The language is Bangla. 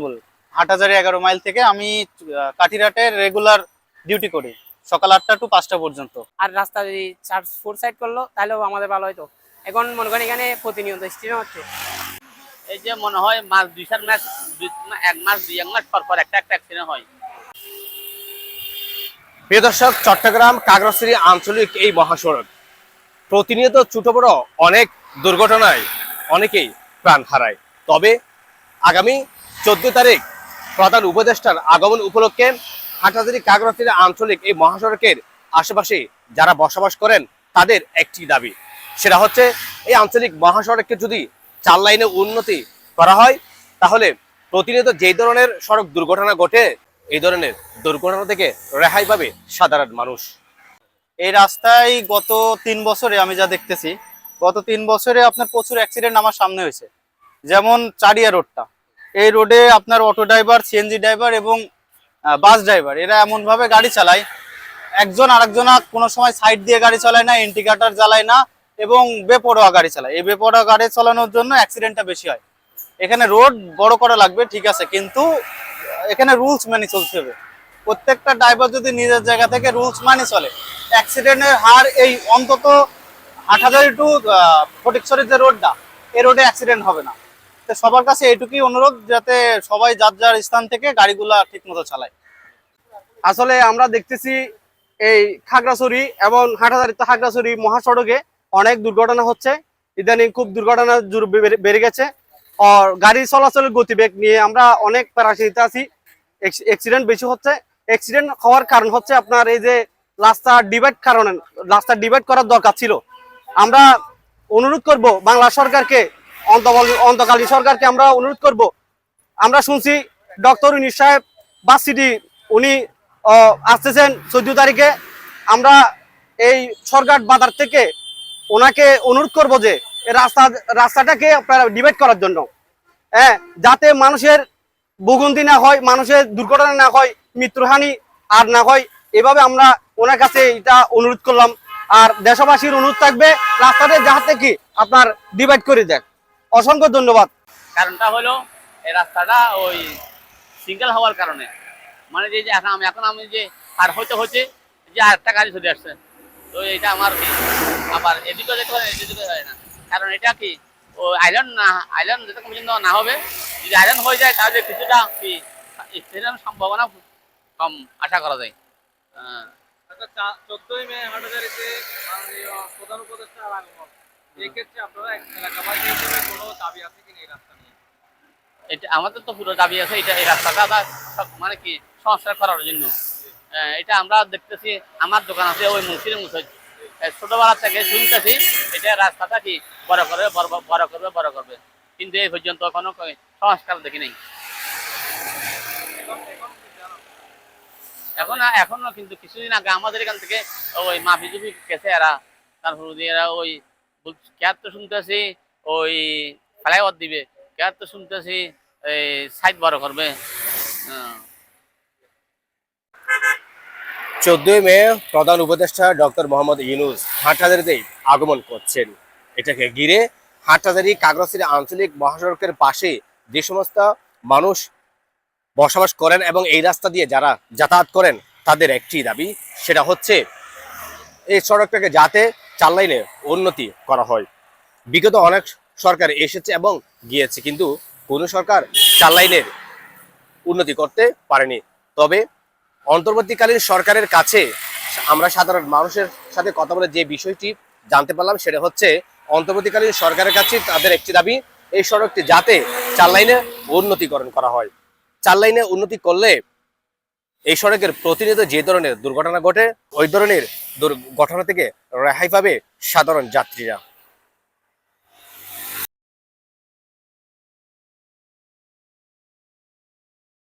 বল হাটহাজারি এগারো মাইল থেকে আমি কাঠিরাটে রেগুলার ডিউটি করি সকাল আটটা টু পাঁচটা পর্যন্ত। আর রাস্তা যদি ফোর সাইড করল তাহলেও আমাদের ভালো হতো এখন মনে করেন এখানে প্রতিনিয়ত স্টিম হচ্ছে। এই যে মনে হয় মাস দুই চার মাস এক মাস দুই এক মাস পর পর একটা একটা অ্যাক্সিডেন্ট হয়। প্রিয় দর্শক চট্টগ্রাম কাগরশ্রী আঞ্চলিক এই মহাসড়ক। প্রতিনিয়ত ছোট বড় অনেক দুর্ঘটনায় অনেকেই প্রাণ হারায়। তবে আগামী চোদ্দ তারিখ প্রধান উপদেষ্টার আগমন উপলক্ষে হাটহাজারি কাগরশ্রী আঞ্চলিক এই মহাসড়কের আশেপাশে যারা বসবাস করেন, তাদের একটি দাবি। সেটা হচ্ছে, এই আঞ্চলিক মহাসড়ককে যদি চার লাইনে উন্নতি করা হয়, তাহলে প্রতিনিয়ত যেই ধরনের সড়ক দুর্ঘটনা ঘটে, এই ধরনের দুর্ঘটনা থেকে রেহাই পাবে সাধারণ মানুষ। এই রাস্তায় গত তিন বছরে আমি যা দেখতেছি, গত তিন বছরে আপনার প্রচুর অ্যাক্সিডেন্ট আমার সামনে হয়েছে। যেমন চারিয়া রোডটা এই রোডে আপনার অটো ড্রাইভার সিএনজি ড্রাইভার এবং বাস ড্রাইভার। এরা এমনভাবে গাড়ি চালায়, একজন আরেকজনা কোনো সময় সাইড দিয়ে গাড়ি চালায় না ইন্ডিকেটার জ্বালায় না এবং বেপরোয়া গাড়ি চালায়। এই বেপরোয়া গাড়ি চালানোর জন্য অ্যাক্সিডেন্টটা বেশি হয়। এখানে রোড বড় করা লাগবে, ঠিক আছে, কিন্তু এখানে রুলস মেনে চলতে হবে। প্রত্যেকটা ড্রাইভার যদি নিজের জায়গা থেকে রুলস মানে চলে, অ্যাক্সিডেন্টের হার এই অন্তত হাটহাজারি টু ফটিকছড়ির যে রোডটা এই রোডে অ্যাক্সিডেন্ট হবে না। সবার কাছে এটুকুই অনুরোধ যাতে সবাই যার যার স্থান থেকে গাড়িগুলা ঠিক মতো চালায়। আসলে আমরা দেখতেছি এই খাগড়াছড়ি এবং হাটাদারিত খাগড়াছড়ি মহাসড়কে অনেক দুর্ঘটনা হচ্ছে। ইদানিং খুব দুর্ঘটনা বেড়ে- গেছে। আর গাড়ি চলাচলের গতিবেগ নিয়ে আমরা অনেক প্যারাসিতে আছি। অ্যাক্সিডেন্ট বেশি হচ্ছে। অ্যাক্সিডেন্ট হওয়ার কারণ হচ্ছে আপনার এই যে রাস্তা ডিভাইড কারণে, রাস্তা ডিভাইড করার দরকার ছিল। আমরা অনুরোধ করব বাংলা সরকারকে অন্তকালীন সরকারকে আমরা অনুরোধ করব। আমরা শুনছি ডক্টর উনিশ সাহেব বাস সিটি উনি আসতেছেন চোদ্দ তারিখে। আমরা এই সরকার বাজার থেকে ওনাকে অনুরোধ করব যে রাস্তা রাস্তাটাকে আপনারা ডিভাইড করার জন্য। হ্যাঁ যাতে মানুষের ভোগান্তি না হয়, মানুষের দুর্ঘটনা না হয়, মৃত্যুহানি আর না হয়, এভাবে আমরা ওনার কাছে এটা অনুরোধ করলাম। আর দেশবাসীর অনুরোধ থাকবে, রাস্তাটা যাহাতে কি আপনার ডিভাইড করে দেয়। অসংখ্য ধন্যবাদ। কারণটা হলো এই রাস্তাটা ওই সিঙ্গেল হওয়ার কারণে। মানে যে যে এখন আমি এখন আমি যে আর হতে হচ্ছে যে আরেকটা গাড়ি চলে আসছে। তো এটা আমার কি? আবার এদিকে যেতে পারে এদিকে হয় না। কারণ এটা কি? ও আইল্যান্ড না আইল্যান্ড যেতে পর্যন্ত না হবে যদি আইল্যান্ড হয়ে যায় তাহলে কিছুটা কি এক্সিডেন্ট সম্ভাবনা কম আশা করা যায়। আচ্ছা চোদ্দই মে হাটাজারিতে মাননীয় প্রধান উপদেষ্টার আগমন আমাদের তো পুরো দাবি আছে, এটা এই রাস্তাটা মানে কি সংস্কার করার জন্য। এটা আমরা দেখতেছি, আমার দোকান আছে ওই মুসির মুসিদ ছোটবেলা থেকে শুনতেছি, এটা রাস্তাটা কি বড় করবে বড় করবে বড় করবে। কিন্তু এই পর্যন্ত কোনো সংস্কার দেখি নাই। এখন এখনও কিন্তু কিছুদিন আগে আমাদের এখান থেকে ওই মাফি জুফি গেছে এরা, তারপর এরা ওই ক্যাব তো শুনতেছি? ওই ফ্লাইওভার দিবে। তো শুনতেছি? এই সাইড বড় করবে। হ্যাঁ। চোদ্দই মে প্রধান উপদেষ্টা ডক্টর মোহাম্মদ ইউনুস হাটহাজারিতে আগমন করছেন। এটাকে ঘিরে হাটহাজারি কাগরশ্রী আঞ্চলিক মহাসড়কের পাশে যে সমস্ত মানুষ বসবাস করেন এবং এই রাস্তা দিয়ে যারা যাতায়াত করেন, তাদের একটি দাবি, সেটা হচ্ছে এই সড়কটাকে যাতে চার লাইনে উন্নতি করা হয়। বিগত অনেক সরকার এসেছে এবং গিয়েছে, কিন্তু কোনো সরকার চার লাইনের উন্নতি করতে পারেনি। তবে অন্তর্বর্তীকালীন সরকারের কাছে আমরা সাধারণ মানুষের সাথে কথা বলে যে বিষয়টি জানতে পারলাম, সেটা হচ্ছে অন্তর্বর্তীকালীন সরকারের কাছে তাদের একটি দাবি, এই সড়কটি যাতে চার লাইনে উন্নতিকরণ করা হয়। চার লাইনে উন্নতি করলে এই সড়কের প্রতিনিয়ত যে ধরনের দুর্ঘটনা ঘটে, ওই ধরনের দুর্ঘটনা থেকে রেহাই পাবে সাধারণ যাত্রীরা।